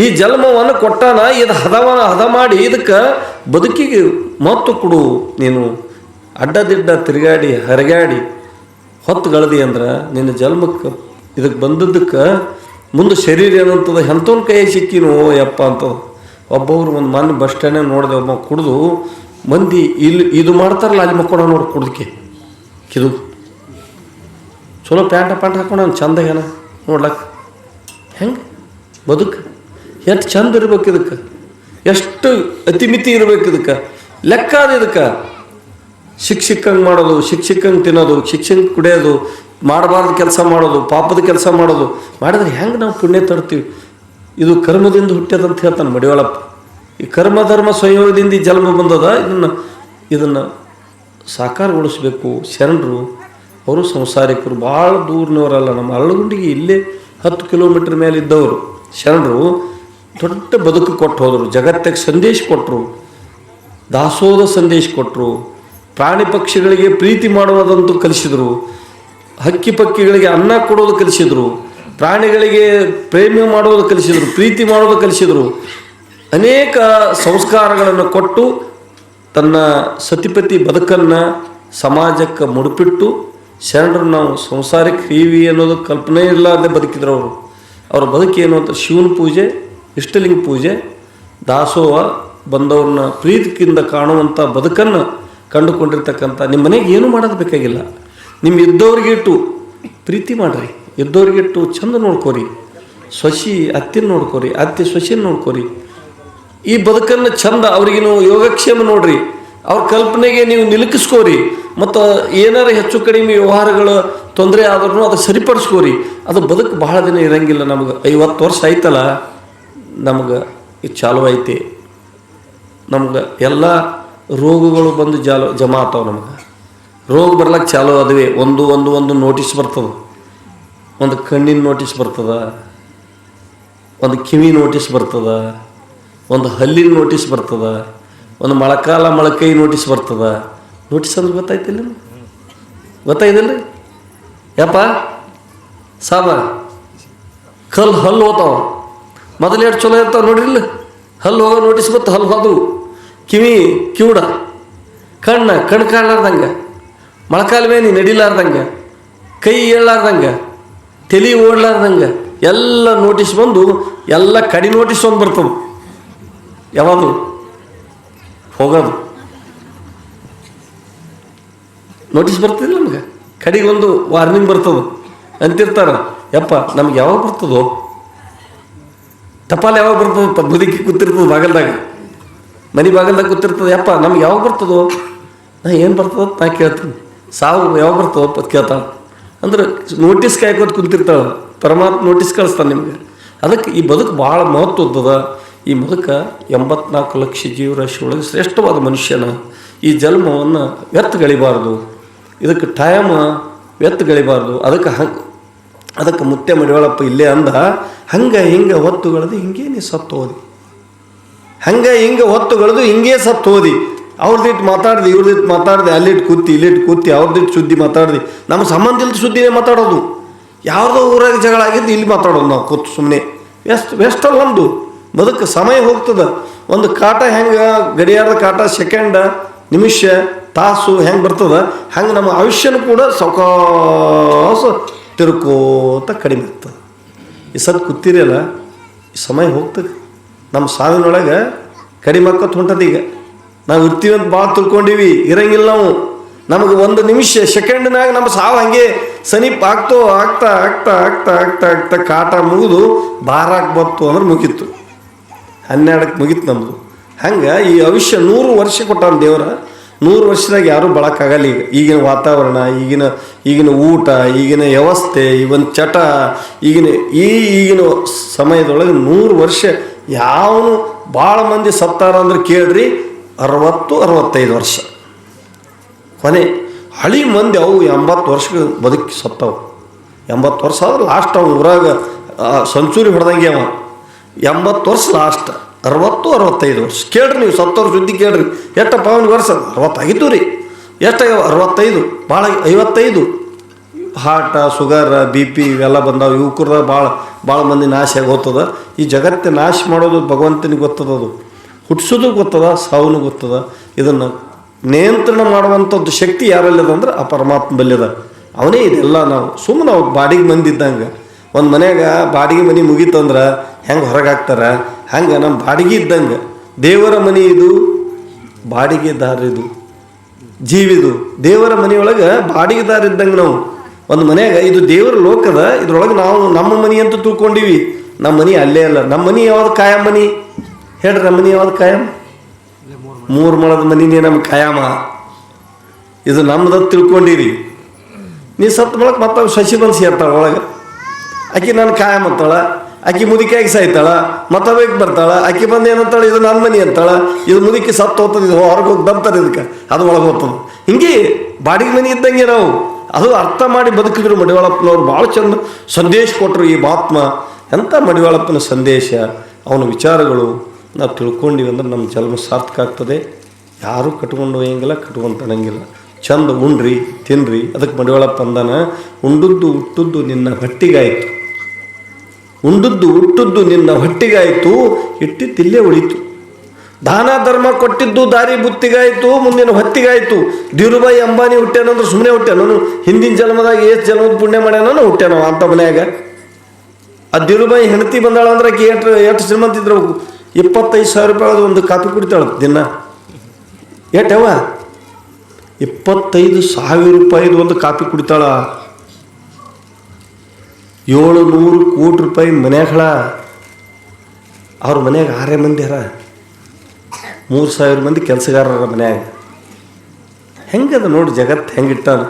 ಈ ಜನ್ಮವನ್ನು ಕೊಟ್ಟಾನ, ಇದು ಹದವ ಹದ ಮಾಡಿ, ಇದಕ್ಕೆ ಬದುಕಿಗೆ ಮಹತ್ವ ಕೊಡು, ನೀನು ಅಡ್ಡದಿಡ್ಡ ತಿರುಗಾಡಿ, ಹರಗಾಡಿ, ಹೊತ್ತು ಗಳದಿ ಅಂದ್ರೆ ನಿನ್ನ ಜನ್ಮಕ್ಕೆ ಇದಕ್ಕೆ ಬಂದದ್ದಕ್ಕೆ ಮುಂದೆ ಶರೀರ ಏನಂತದ ಎಂಥವ್ನ ಕೈ ಸಿಕ್ಕಿನೋ ಯಪ್ಪ ಅಂತ ಒಬ್ಬೊಬ್ರು ಒಂದು ಮನೆ ಬಸ್ ಸ್ಟ್ಯಾಂಡ್ನಾಗ ನೋಡಿದೆ ಒಬ್ಬ ಕುಡಿದು ಮಂದಿ ಇಲ್ಲಿ ಇದು ಮಾಡ್ತಾರಲ್ಲ ಅಲ್ಲಿ ಮಕ್ಕಳ ನೋಡಿ ಕುಡ್ದಕ್ಕೆ ಕಿದು ಚಲೋ ಪ್ಯಾಂಟ ಪ್ಯಾಂಟ್ ಹಾಕೊಂಡು ಚಂದ ಏನ ನೋಡ್ಲಕ್ಕ ಹೆಂಗೆ? ಬದುಕು? ಎಷ್ಟು ಚಂದ ಇರ್ಬೇಕು ಇದಕ್ಕೆ? ಎಷ್ಟು ಅತಿಮಿತಿ ಇರ್ಬೇಕು ಇದಕ್ಕೆ? ಲೆಕ್ಕ ಅದು ಇದಕ್ಕೆ. ಶಿಕ್ಷಕಂಗೆ ಮಾಡೋದು, ಶಿಕ್ಷಕಂಗೆ ತಿನ್ನೋದು ಶಿಕ್ಷಕ ಕುಡಿಯೋದು ಮಾಡಬಾರ್ದು ಕೆಲಸ ಮಾಡೋದು, ಪಾಪದ ಕೆಲಸ ಮಾಡೋದು, ಮಾಡಿದ್ರೆ ಹೆಂಗೆ ನಾವು ಪುಣ್ಯ ತರ್ತೀವಿ? ಇದು ಕರ್ಮದಿಂದ ಹುಟ್ಟ್ಯದಂತ ಹೇಳ್ತಾನೆ ಮಡಿವಾಳಪ್ಪ. ಈ ಕರ್ಮ, ಧರ್ಮ ಸಂಯೋಗದಿಂದ ಜನ್ಮ ಬಂದದ, ಇದನ್ನು ಇದನ್ನು ಸಾಕಾರಗೊಳಿಸಬೇಕು. ಶರಣರು, ಅವರು ಸಂಸಾರಿಕರು, ಭಾಳ ದೂರನವರಲ್ಲ, ನಮ್ಮ ಅರಳಗುಂಡಿಗೆ ಇಲ್ಲೇ ಹತ್ತು ಕಿಲೋಮೀಟ್ರ್ ಮೇಲೆ ಇದ್ದವರು. ಶರಣರು, ದೊಡ್ಡ ಬದುಕು ಕೊಟ್ಟು ಹೋದರು, ಜಗತ್ತಿಗೆ ಸಂದೇಶ ಕೊಟ್ಟರು ದಾಸೋದ ಸಂದೇಶ ಕೊಟ್ಟರು ಪ್ರಾಣಿ ಪಕ್ಷಿಗಳಿಗೆ ಪ್ರೀತಿ ಮಾಡುವುದಂತೂ ಕಲಿಸಿದರು. ಹಕ್ಕಿ ಪಕ್ಕಿಗಳಿಗೆ ಅನ್ನ ಕೊಡೋದು ಕಲಿಸಿದರು, ಪ್ರಾಣಿಗಳಿಗೆ ಪ್ರೇಮ ಮಾಡೋದು ಕಲಿಸಿದರು, ಪ್ರೀತಿ ಮಾಡೋದು ಕಲಿಸಿದರು, ಅನೇಕ ಸಂಸ್ಕಾರಗಳನ್ನು ಕೊಟ್ಟು ತನ್ನ ಸತಿಪತಿ ಬದುಕನ್ನು ಸಮಾಜಕ್ಕೆ ಮುಡುಪಿಟ್ಟು ಶರಣರು ನಾವು ಸಂಸಾರಕ್ಕೆ ಹೀವಿ ಅನ್ನೋದು ಕಲ್ಪನೆ ಇರಲಾರ್ದೆ ಬದುಕಿದ್ರು ಅವರು. ಅವ್ರ ಬದುಕೇನು ಅಂತ ಶಿವನ ಪೂಜೆ, ಇಷ್ಟಲಿಂಗ ಪೂಜೆ, ದಾಸೋಹ ಬಂದವ್ರನ್ನ ಪ್ರೀತಿಯಿಂದ ಕಾಣುವಂಥ ಬದುಕನ್ನು ಕಂಡುಕೊಂಡಿರ್ತಕ್ಕಂಥ ನಿಮ್ಮ ಮನೆಗೆ ಏನೂ ಮಾಡೋದು ಬೇಕಾಗಿಲ್ಲ. ನಿಮ್ಮ ಇದ್ದವ್ರಿಗಿಟ್ಟು ಪ್ರೀತಿ ಮಾಡ್ರಿ. ಇದ್ದವ್ರಿಗಿಟ್ಟು ಚಂದ ನೋಡ್ಕೋರಿ. ಸೊಸಿ, ಅತ್ತಿನ ನೋಡ್ಕೋರಿ, ಅತ್ತೆ ಸೊಸಿನ ನೋಡ್ಕೋರಿ. ಈ ಬದುಕನ್ನು ಚಂದ ಅವ್ರಿಗೆ ಯೋಗಕ್ಷೇಮ ನೋಡ್ರಿ. ಅವ್ರ ಕಲ್ಪನೆಗೆ ನೀವು ನಿಲುಕಿಸ್ಕೋರಿ. ಮತ್ತು ಏನಾರ ಹೆಚ್ಚು ಕಡಿಮೆ ವ್ಯವಹಾರಗಳು ತೊಂದರೆ ಆದ್ರೂ ಅದು ಸರಿಪಡಿಸ್ಕೋರಿ. ಅದು ಬದುಕು ಬಹಳ ದಿನ ಇರಂಗಿಲ್ಲ ನಮಗೆ. ಐವತ್ತು ವರ್ಷ ಆಯ್ತಲ್ಲ, ನಮಗೆ ಇದು ಚಾಲು ಐತಿ. ನಮ್ಗೆ ಎಲ್ಲ ರೋಗಗಳು ಬಂದು ಜಾಲ ಜಮಾ ಆತಾವೆ ನಮ್ಗೆ. ರೋಗ ಬರ್ಲಕ್ಕೆ ಚಾಲು ಅದುವೆ. ಒಂದು ಒಂದು ಒಂದು ನೋಟಿಸ್ ಬರ್ತದೆ. ಒಂದು ಕಣ್ಣಿನ ನೋಟಿಸ್ ಬರ್ತದ. ಒಂದು ಕಿವಿ ನೋಟಿಸ್ ಬರ್ತದ. ಒಂದು ಹಲ್ಲಿನ ನೋಟಿಸ್ ಬರ್ತದ. ಒಂದು ಮೊಳಕಾಲ, ಮೊಳಕೈ ನೋಟಿಸ್ ಬರ್ತದ. ನೋಟಿಸ್ ಅಂದ್ರೆ ಗೊತ್ತಾಯ್ತಿಲ್ಲ? ಗೊತ್ತಾಯ್ತಿಲ್ಲ ಯಪ್ಪ, ಸಾಬ, ಕಲ್ಲು ಹಲ್ಲು ಹೋತಾವ. ಮೊದಲು ಎಷ್ಟು ಚಲೋ ಇರ್ತಾವ ನೋಡ್ರಿಲ್ಲ ಹಲ್ಲು ಹೋಗೋ ನೋಟಿಸ್ ಬತ್ತು, ಹಲ್ಲು ಹೋದವು ಕಿವಿ ಕಿವುಡ ಕಣ್ಣ ಕಣ್ಣು ಕಾಣಲಾರ್ದಂಗೆ. ಮೊಳಕಾಲ ಮೇನಿ ನಡಿಲಾರ್ದಂಗೆ, ಕೈ ಏಳಲಾರ್ದಂಗೆ, ತಲೆ ಓಡ್ಲಾರ್ದಂಗೆ, ಎಲ್ಲ ನೋಟಿಸ್ ಬಂದು, ಎಲ್ಲ ಕಡಿ ನೋಟಿಸ್ ಒಂದು ಬರ್ತದೆ. ಯಾವಾಗಲೂ? ಹೋಗೋದು. ನೋಟಿಸ್ ಬರ್ತಿಲ್ಲ ನಮ್ಗೆ. ಕಡೆಗೆ ಒಂದು ವಾರ್ನಿಂಗ್ ಬರ್ತದೆ. ಅಂತಿರ್ತಾರ, ಯಪ್ಪ, ನಮ್ಗೆ ಯಾವಾಗ ಬರ್ತದೋ? ಟಪಾಲ್ ಯಾವಾಗ ಬರ್ತದೆ? ಪ- ಬದುಕಿ ಕೂತಿರ್ತದೆ ಬಾಗಲ್ದಾಗ. ಮನೆ ಬಾಗಲ್ದಾಗ ಕೂತಿರ್ತದೆ. ಯಪ್ಪ, ನಮ್ಗೆ ಯಾವಾಗ ಬರ್ತದೋ? ನಾ ಏನು ಬರ್ತದ ನಾ ಕೇಳ್ತೀನಿ. ಸಾವು ಯಾವಾಗ ಬರ್ತಾವ ಅಂತ ಕೇಳ್ತಾವ ಅಂದ್ರೆ ನೋಟಿಸ್ ಕಾಯ್ಕೋತ ಕುಂತಿರ್ತಾವ ಪರಮಾತ್ಮ ನೋಟಿಸ್ ಕಳಿಸ್ತಾನೆ ನಿಮ್ಗೆ. ಅದಕ್ಕೆ ಈ ಬದುಕು ಭಾಳ ಮಹತ್ವದ್ದದ. ಈ ಬದುಕ ಎಂಬತ್ನಾಲ್ಕು ಲಕ್ಷ ಜೀವರಾಶಿ ಒಳಗೆ ಶ್ರೇಷ್ಠವಾದ ಮನುಷ್ಯನ. ಈ ಜನ್ಮವನ್ನು ವ್ಯರ್ಥಗಳಿಬಾರ್ದು. ಇದಕ್ಕೆ ಟೈಮ್ ವ್ಯರ್ಥಗಳಿಬಾರ್ದು. ಅದಕ್ಕೆ ಹಂಗೆ, ಅದಕ್ಕೆ ಮುತ್ತೆ ಮಡಿವಾಳಪ್ಪ ಇಲ್ಲೇ ಅಂದ, ಹಂಗೆ ಹಿಂಗೆ ಹೊತ್ತುಗಳದು ಹಿಂಗೆ ಸತ್ತು ಹೋದಿ. ಹಂಗೆ ಹಿಂಗೆ ಹೊತ್ತುಗಳದು ಹಿಂಗೇ ಸತ್ತು ಹೋದಿ ಅವ್ರದಿಟ್ಟು ಮಾತಾಡ್ದೆ ಇವ್ರದಿಟ್ಟು ಮಾತಾಡ್ದೆ, ಅಲ್ಲಿಟ್ಟು ಕೂತಿ, ಇಲ್ಲಿಟ್ಟು ಕೂತಿ ಅವ್ರದಿಟ್ಟು ಸುದ್ದಿ ಮಾತಾಡ್ದೆ. ನಮ್ಮ ಸಂಬಂಧ ಇಲ್ಲದ ಸುದ್ದಿನೇ ಮಾತಾಡೋದು. ಯಾವುದೋ ಊರಾಗ ಜಗಳ ಆಗಿದ್ದು ಇಲ್ಲಿ ಮಾತಾಡೋದು ನಾವು ಕೂತು ಸುಮ್ಮನೆ ವೆಸ್ಟ್ ವೆಸ್ಟಲ್ಲಿ ಒಂದು ಬದುಕು ಸಮಯ ಹೋಗ್ತದೆ. ಒಂದು ಕಾಟ ಹೆಂಗೆ, ಗಡಿಯಾರದ ಕಾಟ ಸೆಕೆಂಡ ನಿಮಿಷ, ತಾಸು ಹೆಂಗೆ ಬರ್ತದ, ಹಂಗೆ ನಮ್ಮ ಆಯುಷ್ಯನೂ ಕೂಡ ಸೌಕಾಸ ತಿರ್ಕೋತ ಕಡಿಮೆ ಆಗ್ತದೆ. ಈ ಸದ್ ಕೂತಿರಲ್ಲ ಸಮಯ ಹೋಗ್ತದೆ. ನಮ್ಮ ಸಾವಿನೊಳಗೆ ಕಡಿಮೆ ಆಕತ್ ಹೊಂಟದ ಈಗ. ನಾವು ಇರ್ತೀವಿ ಅಂತ ಭಾಳ ತಿಳ್ಕೊಂಡೀವಿ ಇರಂಗಿಲ್ಲ ನಾವು. ನಮಗೆ ಒಂದು ನಿಮಿಷ, ಸೆಕೆಂಡ್ನಾಗ ನಮ್ಮ ಸಾವು ಹಂಗೆ ಸನೀಪ್ ಆಗ್ತೋ ಆಗ್ತಾ ಆಗ್ತಾ ಆಗ್ತಾ ಆಗ್ತಾ ಆಗ್ತಾ ಕಾಟ ಮುಗಿದು ಬಾರಾಕ್ ಬಂತು ಅಂದ್ರೆ ಮುಗೀತು. ಹನ್ನೆರಡಕ್ಕೆ ಮುಗೀತು ನಮ್ಮದು ಹಂಗೆ ಈ ಆಯುಷ್ಯ ನೂರು ವರ್ಷ ಕೊಟ್ಟಾನ ದೇವರ. ನೂರು ವರ್ಷದಾಗ ಯಾರೂ ಬಳಕಾಗಲ್ಲ ಈಗ. ಈಗಿನ ವಾತಾವರಣ, ಈಗಿನ ಈಗಿನ ಊಟ, ಈಗಿನ ವ್ಯವಸ್ಥೆ ಇವನ್ ಚಟ, ಈಗಿನ ಈ ಈಗಿನ ಸಮಯದೊಳಗೆ ನೂರು ವರ್ಷ ಯಾವನು ಭಾಳ ಮಂದಿ ಸತ್ತಾರ ಅಂದ್ರೆ ಕೇಳ್ರಿ ಅರವತ್ತು, ಅರವತ್ತೈದು ವರ್ಷ. ಕೊನೆ, ಹಳಿ ಮಂದಿ ಅವು ಎಂಬತ್ತು ವರ್ಷಕ್ಕೆ ಬದುಕಿ ಸತ್ತವು. ಎಂಬತ್ತು ವರ್ಷ ಆದ್ರೆ ಲಾಸ್ಟ್ ಅವ್ನು ಊರಾಗ ಸಂಚೂರಿ ಹೊಡೆದಂಗೆ ಅವ. ಎಂಬತ್ತು ವರ್ಷ ಲಾಸ್ಟ್ ಅರವತ್ತು, ಅರವತ್ತೈದು ವರ್ಷ. ಕೇಳ್ರಿ ನೀವು, ಸತ್ತವ್ರ ಸುದ್ದಿ ಕೇಳ್ರಿ. ಎಷ್ಟಪ್ಪ ಅವ್ನಿಗೆ ವರ್ಷ? ಅರವತ್ತಾಗಿತ್ತು ರೀ. ಎಷ್ಟಾಗ್ಯಾವ? ಅರವತ್ತೈದು. ಭಾಳ ಐವತ್ತೈದು. ಹಾರ್ಟ ಶುಗರ್ ಬಿ ಪಿ ಇವೆಲ್ಲ ಬಂದಾವ. ಯುವಕರ ಭಾಳ ಭಾಳ ಮಂದಿ ನಾಶ ಆಗಿ ಹೋಗ್ತದ. ಈ ಜಗತ್ತಿನ ನಾಶ ಮಾಡೋದು ಭಗವಂತನಿಗೆ ಗೊತ್ತದ ಅದು ಹುಟ್ಟಿಸೋದು ಗೊತ್ತದ ಸಾವನು ಗೊತ್ತದ. ಇದನ್ನು ನಿಯಂತ್ರಣ ಮಾಡುವಂಥದ್ದು ಶಕ್ತಿ ಯಾರಲ್ಲಿದೆ ಅಂದ್ರೆ ಆ ಪರಮಾತ್ಮ ಅವನೇ ಇದೆಲ್ಲ ನಾವು. ಸುಮ್ಮನೆ ಅವ್ರು ಬಾಡಿಗೆ ಮಂದಿದ್ದಂಗೆ. ಒಂದು ಮನೆಯಾಗ ಬಾಡಿಗೆ ಮನೆ ಮುಗೀತಂದ್ರೆ ಹೆಂಗೆ ಹೊರಗೆ ಹಾಕ್ತಾರ? ಹಂಗೆ ನಮ್ಮ ಬಾಡಿಗೆ ಇದ್ದಂಗೆ. ದೇವರ ಮನೆ ಇದು ಬಾಡಿಗೆದಾರ ಇದು ಜೀವಿದು. ದೇವರ ಮನೆಯೊಳಗೆ ಬಾಡಿಗೆದಾರ ಇದ್ದಂಗೆ ನಾವು. ಒಂದು ಮನೆಯಾಗ ಇದು ದೇವರ ಲೋಕದ, ಇದ್ರೊಳಗೆ ನಾವು ನಮ್ಮ ಮನೆ ಅಂತ ನಮ್ಮ ಮನೆ ಅಲ್ಲೇ ಅಲ್ಲ. ನಮ್ಮ ಮನೆ ಯಾವ್ದು ಕಾಯಂ ಮನಿ? ಹೇಳ್ರಿ ನಮ್ಮ ಮನೆ ಯಾವ್ದು ಕಾಯಂ? ಮೂರು ಮಳದ ಮನಿನೇ ನಮ್ಗೆ ಕಾಯಮ. ಇದು ನಮ್ದು ತಿಳ್ಕೊಂಡಿರಿ. ನೀ ಸತ್ತು ಮೊಳಕ್ಕೆ ಮತ್ತೆ ಶಶಿ ಬಂದು ಸೇರ್ತಾಳೆ ಒಳಗೆ. ಆಕೆ ನನ್ನ ಕಾಯಂ ಅಂತಾಳ ಅಕ್ಕಿ ಮುದುಕಿಯಾಗಿ ಸಾಯ್ತಾಳ ಮತ್ತೊಬ್ಬಕ್ಕೆ ಬರ್ತಾಳ, ಆಕೆ ಬಂದು ಏನಂತಾಳ ಇದು ನನ್ನ ಮನೆ ಅಂತಾಳ, ಇದು ಮುದುಕಿ ಸತ್ತು ಹೋಗ್ತದೆ, ಇದು ಹೊರಗೆ ಹೋಗಿ ದಂತಾರೆ ಇದಕ್ಕೆ, ಅದು ಒಳಗೆ ಹೋಗ್ತದೆ. ಹಿಂಗೆ ಬಾಡಿಗೆ ಮನೆ ಇದ್ದಂಗೆ ನಾವು, ಅದು ಅರ್ಥ ಮಾಡಿ ಬದುಕಿದ್ರು ಮಡಿವಾಳಪ್ಪನವ್ರು ಭಾಳ ಚಂದ ಸಂದೇಶ ಕೊಟ್ಟರು ಈ ಮಹಾತ್ಮ ಎಂಥ ಮಡಿವಾಳಪ್ಪನ ಸಂದೇಶ, ಅವನ ವಿಚಾರಗಳು ನಾವು ತಿಳ್ಕೊಂಡಿವಿ ಅಂದ್ರೆ ನಮ್ಮ ಜನ್ಮ ಸಾರ್ಥಕ ಆಗ್ತದೆ. ಯಾರೂ ಕಟ್ಕೊಂಡು ಹೋಗಂಗಿಲ್ಲ ಕಟ್ಕೊಂಡು ತಣಂಗಿಲ್ಲ ಚಂದ ಉಂಡ್ರಿ ತಿನ್ರಿ. ಅದಕ್ಕೆ ಮಡಿವಾಳಪ್ಪ ಅಂದಾನ, ಉಂಡದ್ದು ಹುಟ್ಟದ್ದು ನಿನ್ನ ಹೊಟ್ಟಿಗಾಯಿತು. ಉಂಡದ್ದು ಹುಟ್ಟದ್ದು ನಿನ್ನ ಹೊಟ್ಟಿಗಾಯಿತು ತಿಲ್ಲೇ ಉಳಿತು. ದಾನ ಧರ್ಮ ಕೊಟ್ಟಿದ್ದು ದಾರಿ ಬುತ್ತಿಗಾಯಿತು, ಮುಂದಿನ ಹೊತ್ತಿಗಾಯಿತು. ಧೀರುಬಾಯಿ ಅಂಬಾನಿ ಹುಟ್ಟೇನಂದ್ರೆ ಸುಮ್ಮನೆ ನಾನು ಹಿಂದಿನ ಜನ್ಮದಾಗ ಎಷ್ಟು ಜನ್ಮದ ಪುಣ್ಯ ಮಾಡ್ಯಾನ ಹುಟ್ಟ್ಯಾನ ಅಂತ ಮನ್ಯಾಗ. ಆ ಧೀರುಬಾಯಿ ಹೆಂಡತಿ ಬಂದಾಳ ಅಂದ್ರೆ ಎಷ್ಟು ಎಷ್ಟು ಶ್ರೀಮಂತ ಇದ್ರು. ಇಪ್ಪತ್ತೈದು ಸಾವಿರ ರೂಪಾಯಿ ಒಂದು ಕಾಪಿ ಕುಡಿತಾಳ ದಿನ. ಏಟವ ಇಪ್ಪತ್ತೈದು ಸಾವಿರ ರೂಪಾಯಿದು ಒಂದು ಕಾಪಿ ಕುಡಿತಾಳ. ಏಳು ನೂರು ಕೋಟಿ ರೂಪಾಯಿ ಮನೆಗಳ ಅವ್ರ ಮನೆಯಾಗ ಆರೇ ಮಂದಿ ಅರ. ಮೂರು ಸಾವಿರ ಮಂದಿ ಕೆಲಸಗಾರರ ಮನ್ಯಾಗ. ಹೆಂಗದ ನೋಡಿ ಜಗತ್ತು ಹೆಂಗಿಟ್ಟಾನ?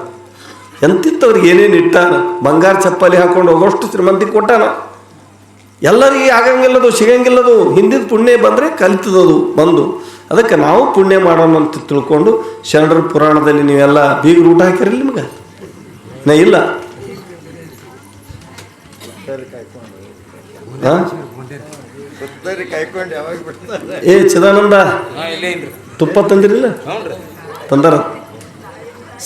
ಎಂತಿತ್ತವ್ರಿಗೆ ಏನೇನು ಇಟ್ಟಾನ? ಬಂಗಾರ ಚಪ್ಪಲಿ ಹಾಕೊಂಡು ಹೋಗೋಷ್ಟು ಶ್ರೀಮಂತಿ ಕೊಟ್ಟಾನ? ಎಲ್ಲರಿಗೆ ಆಗಂಗಿಲ್ಲದು, ಸಿಗಂಗಿಲ್ಲದು ಹಿಂದಿನ ಪುಣ್ಯ ಬಂದರೆ ಕಲಿತದದು, ಬಂದು. ಅದಕ್ಕೆ ನಾವು ಪುಣ್ಯ ಮಾಡೋಣ ಅಂತ ತಿಳ್ಕೊಂಡು ಶರಣರ ಪುರಾಣದಲ್ಲಿ ನೀವೆಲ್ಲ ಬೀಗರು ಊಟ ಹಾಕಿರಲಿ ನಿಮ್ಗೆ? ನಾ ಇಲ್ಲ. ಏ, ಚಿದಾನಂದ, ತುಪ್ಪ ತಂದಿರಲಿಲ್ಲ? ತಂದಾರ.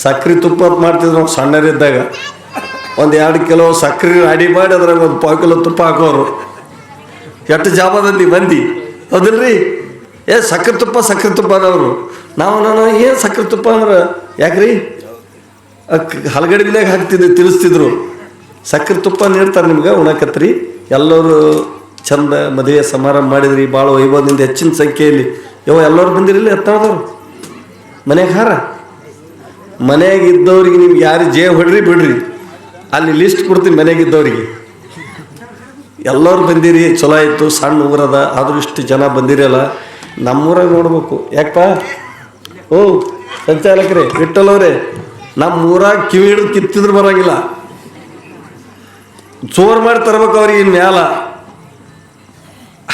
ಸಕ್ರೆ ತುಪ್ಪ ಮಾಡ್ತಿದ್ರು ನಾವು ಸಣ್ಣರಿದ್ದಾಗ ಒಂದು ಎರಡು ಕಿಲೋ ಸಕ್ಕರೆ ಅಡಿ ಮಾಡಿ ಅದ್ರಾಗ ಒಂದು ಪಾವು ಕಿಲೋ ತುಪ್ಪ ಹಾಕೋರು. ಎಷ್ಟು ಜಾಬದಲ್ಲಿ ಬಂದು? ಹೌದಿಲ್ರಿ? ಏ, ಸಕ್ಕರೆ ತುಪ್ಪ ಸಕ್ಕರೆ ತುಪ್ಪ ಅದವರು. ನಾವು, ನಾನು, ಏನು ಸಕ್ಕರೆ ತುಪ್ಪ ಅಂದ್ರೆ? ಯಾಕ್ರಿ? ಅಕ್ಕ ಹಲಗಡಿನಾಗ ಹಾಕ್ತಿದ್ದೆ ತಿಳಿಸ್ತಿದ್ರು ಸಕ್ಕರೆ ತುಪ್ಪ ನೀಡ್ತಾರೆ ನಿಮ್ಗೆ ಉಣಕತ್ರಿ. ಎಲ್ಲರೂ ಚಂದ ಮದುವೆ ಸಮಾರಂಭ ಮಾಡಿದ್ರಿ ಭಾಳ ವೈಭವದಿಂದ ಹೆಚ್ಚಿನ ಸಂಖ್ಯೆಯಲ್ಲಿ. ಯೋ ಎಲ್ಲರೂ ಬಂದಿರಲಿಲ್ಲ ಎತ್ತವ್ರು ಮನೆಗೆ ಹಾರ? ಮನೆಯಾಗಿದ್ದವ್ರಿಗೆ ನಿಮ್ಗೆ ಯಾರು ಜೇ ಹೊಡ್ರಿ ಬಿಡ್ರಿ. ಅಲ್ಲಿ ಲಿಸ್ಟ್ ಕೊಡ್ತೀನಿ ಮನೆಗಿದ್ದವ್ರಿಗೆ. ಎಲ್ಲರೂ ಬಂದಿರಿ, ಚಲೋ ಆಯಿತು, ಸಣ್ಣ ಊರದ, ಆದರೂ ಇಷ್ಟು ಜನ ಬಂದಿರಲ್ಲ, ನಮ್ಮೂರಾಗ ನೋಡ್ಬೇಕು. ಯಾಕಪ್ಪ? ಓ, ಸಂಚಾಲಕರೇ ವಿಠಲವ್ರೆ ನಮ್ಮ ಊರಾಗ ಕಿವಿ ಹಿಡಿದು ಕಿತ್ತಿದ್ರು ಬರೋಂಗಿಲ್ಲ ಜೋರ್ ಮಾಡಿ ತರ್ಬೇಕು ಅವ್ರಿಗೆ ಇನ್ನು ಮ್ಯಾಲ.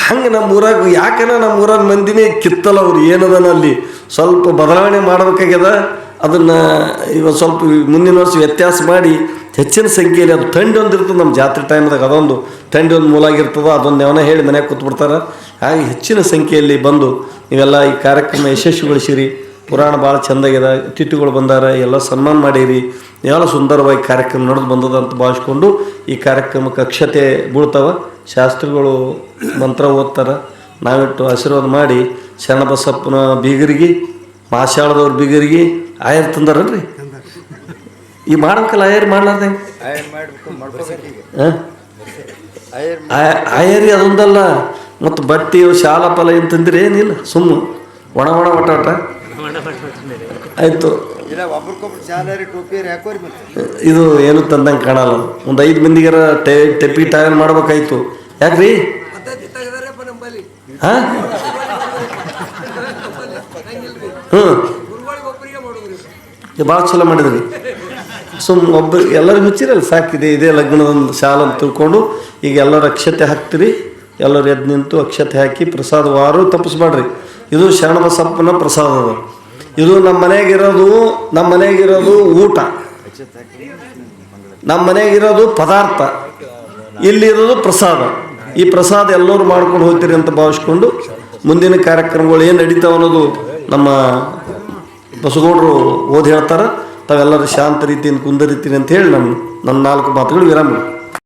ಹಂಗೆ ನಮ್ಮ ಊರಾಗ ಯಾಕನ ನಮ್ಮ ಊರಾಗ ಮಂದಿನೇ ಕಿತ್ತಲ್ಲ ಅವ್ರು, ಏನದನ ಅಲ್ಲಿ? ಸ್ವಲ್ಪ ಬದಲಾವಣೆ ಮಾಡಬೇಕಾಗ್ಯದ? ಅದನ್ನು ಇವತ್ತು ಸ್ವಲ್ಪ ಮುಂದಿನ ವರ್ಷ ವ್ಯತ್ಯಾಸ ಮಾಡಿ ಹೆಚ್ಚಿನ ಸಂಖ್ಯೆಯಲ್ಲಿ ಅದು ಥಂಡಿ ಒಂದು ಇರ್ತದೆ, ನಮ್ಮ ಜಾತ್ರೆ ಟೈಮ್ದಾಗ ಅದೊಂದು ಥಂಡಿ ಒಂದು ಮೂಲಾಗಿರ್ತದೆ ಅದೊಂದು ಯಾವನ ಹೇಳಿ ಮನೆಗೆ ಕೂತ್ಬಿಡ್ತಾರೆ. ಹಾಗೆ ಹೆಚ್ಚಿನ ಸಂಖ್ಯೆಯಲ್ಲಿ ಬಂದು ನೀವೆಲ್ಲ ಈ ಕಾರ್ಯಕ್ರಮ ಯಶಸ್ವಿಗೊಳಿಸಿರಿ, ಪುರಾಣ ಭಾಳ ಚೆಂದಾಗಿದೆ, ಅತಿಥಿಗಳು ಬಂದಾರ, ಎಲ್ಲ ಸನ್ಮಾನ ಮಾಡಿರಿ, ಎಲ್ಲ ಸುಂದರವಾಗಿ ಕಾರ್ಯಕ್ರಮ ನಡೆದು ಬಂದದ ಅಂತ ಭಾವಿಸ್ಕೊಂಡು ಈ ಕಾರ್ಯಕ್ರಮಕ್ಕೆ ಅಕ್ಷತೆ ಬೀಳ್ತಾವೆ. ಶಾಸ್ತ್ರಿಗಳು ಮಂತ್ರ ಓದ್ತಾರೆ, ನಾವಿಟ್ಟು ಆಶೀರ್ವಾದ ಮಾಡಿ, ಶರಣಬಸಪ್ಪನ ಬೀಗರಿಗೆ, ಮಾಶಾಳದವ್ರ ಬೀಗರಿಗೆ, ಆಯರ್ ತಂದಾರಲ್ರಿ? ಈ ಮಾಡ್ಬೇಕಲ್ಲ ಆಯರ್ ಮಾಡ್ಲಾರ್ದೆ? ಆಯರ್ ಅದೊಂದಲ್ಲ ಮತ್ತು ಬಟ್ಟೆ ಶಾಲ ಫಲ ಏನು ತಂದಿರಿ? ಏನಿಲ್ಲ ಸುಮ್ಮ. ಒಣ ಒಣ ಒಟ ಒಟ. ಆಯಿತು. ಇದು ಏನು ತಂದಂಗೆ ಕಾಣಲ್ಲ. ಒಂದು ಐದು ಮಂದಿಗಾರ ಟೆ ಟೆಪಿ ಟೈರ್ ಮಾಡ್ಬೇಕಾಯ್ತು. ಯಾಕ್ರಿ? ಹಾಂ? ಹ್ಞೂ ಭಾಳ ಚಲೋ ಮಾಡಿದ್ರಿ. ಸುಮ್ ಒಬ್ಬ ಎಲ್ಲರಿಗೂ ಮುಚ್ಚಿರಲ್ಲ ಸಾಕಿದೆ, ಇದೇ ಲಗ್ನದೊಂದು ಶಾಲ ಅಂತ ತಿಳ್ಕೊಂಡು, ಈಗ ಎಲ್ಲರೂ ಅಕ್ಷತೆ ಹಾಕ್ತಿರಿ, ಎಲ್ಲರೂ ಎದ್ದು ನಿಂತು ಅಕ್ಷತೆ ಹಾಕಿ ಪ್ರಸಾದ ವಾರು ತಪ್ಪಿಸ್ಬೇಡ್ರಿ ಇದು ಶರಣಬಸಪ್ಪನ ಪ್ರಸಾದ ಅದು. ಇದು ನಮ್ಮ ಮನೆಯಾಗಿರೋದು ನಮ್ಮ ಮನೆಯಾಗಿರೋದು ಊಟ. ನಮ್ಮ ಮನೆಯಾಗಿರೋದು ಪದಾರ್ಥ. ಇಲ್ಲಿರೋದು ಪ್ರಸಾದ. ಈ ಪ್ರಸಾದ ಎಲ್ಲರೂ ಮಾಡ್ಕೊಂಡು ಹೋಗ್ತೀರಿ ಅಂತ ಭಾವಿಸ್ಕೊಂಡು ಮುಂದಿನ ಕಾರ್ಯಕ್ರಮಗಳು ಏನು ನಡೀತಾವ ಅನ್ನೋದು ನಮ್ಮ ಬಸಗೌಡರು ಓದಿ ಹೇಳ್ತಾರೆ. ತಾವೆಲ್ಲರೂ ಶಾಂತ ರೀತಿಯಿಂದ ಕುಂದರಿತೀನಿ ಅಂತ ಹೇಳಿ ನಮ್ಮ ನನ್ನ ನಾಲ್ಕು ಮಾತುಗಳು ವಿರಾಮ.